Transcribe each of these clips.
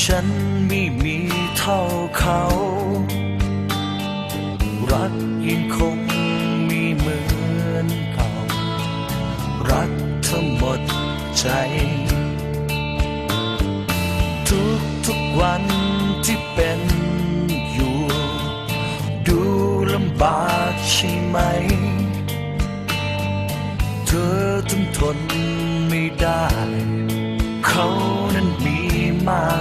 ฉันไม่มีเท่าเขา รักยังคงมีเหมือนเก่า รักเธอหมดใจ ทุกทุกวันที่เป็นอยู่ ดูลำบากใช่ไหม เธอจนทนไม่ได้ เขานั้นมีมาก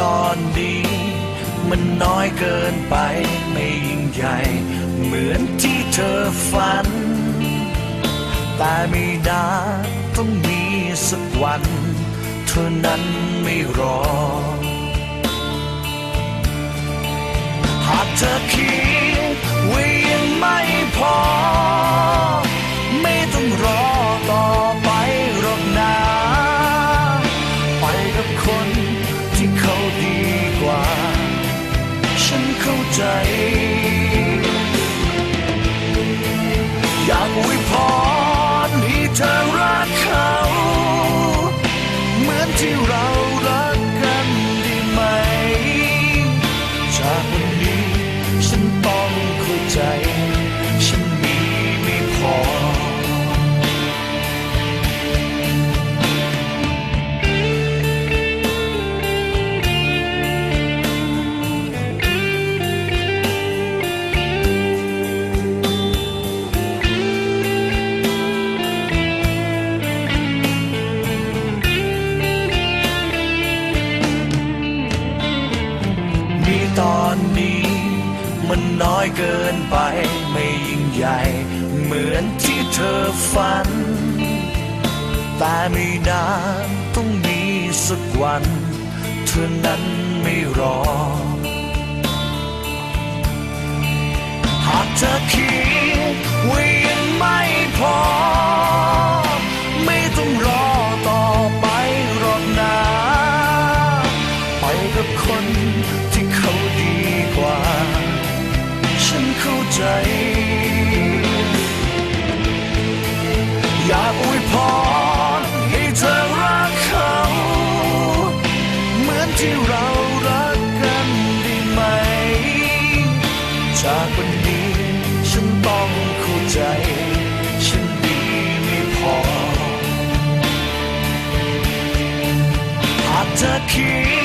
ตอนนี้ มันน้อยเกินไปไม่ยิ่งใหญ่ เหมือนที่เธอฝัน แต่ไม่นานต้องมีสักวัน เธอนั้นไม่รอ หากเธอคิด เห อนนี้ มันน้อยเกินไปไม่ยิ่งใหญ่ เหมือนที่เธอฝัน แต่ไม่นานต้องมีสักวัน เธอนั้นไม่รอ หากเธอคิด อยากอวยพรให้เธอรักเขา เหมือนที่เรารักกันได้ไหม จากวันนี้ฉันต้องเข้าใจ ฉันดีไม่พอ หากเธอคิด